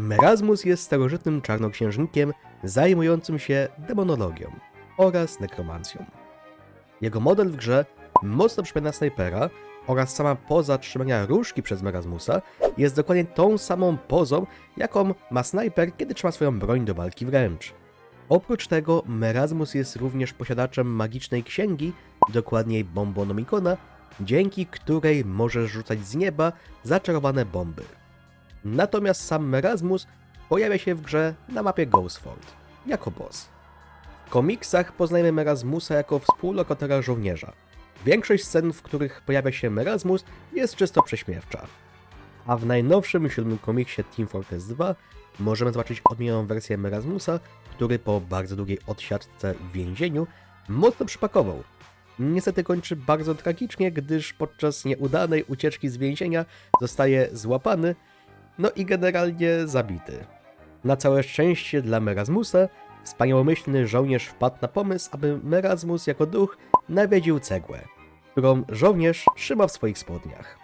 Merasmus jest starożytnym czarnoksiężnikiem zajmującym się demonologią oraz nekromancją. Jego model w grze mocno przypomina snajpera oraz sama poza trzymania różki przez Merasmusa jest dokładnie tą samą pozą, jaką ma snajper, kiedy trzyma swoją broń do walki wręcz. Oprócz tego Merasmus jest również posiadaczem magicznej księgi, dokładniej Bombonomikona, dzięki której możesz rzucać z nieba zaczarowane bomby. Natomiast sam Merasmus pojawia się w grze na mapie Ghostford, jako boss. W komiksach poznajemy Merasmusa jako współlokatora żołnierza. Większość scen, w których pojawia się Merasmus, jest czysto prześmiewcza. A w najnowszym siódmym komiksie Team Fortress 2 możemy zobaczyć odmienioną wersję Merasmusa, który po bardzo długiej odsiadce w więzieniu mocno przypakował. Niestety kończy bardzo tragicznie, gdyż podczas nieudanej ucieczki z więzienia zostaje złapany, no i generalnie zabity. Na całe szczęście dla Merasmusa, wspaniałomyślny żołnierz wpadł na pomysł, aby Merasmus jako duch nawiedził cegłę, którą żołnierz trzyma w swoich spodniach.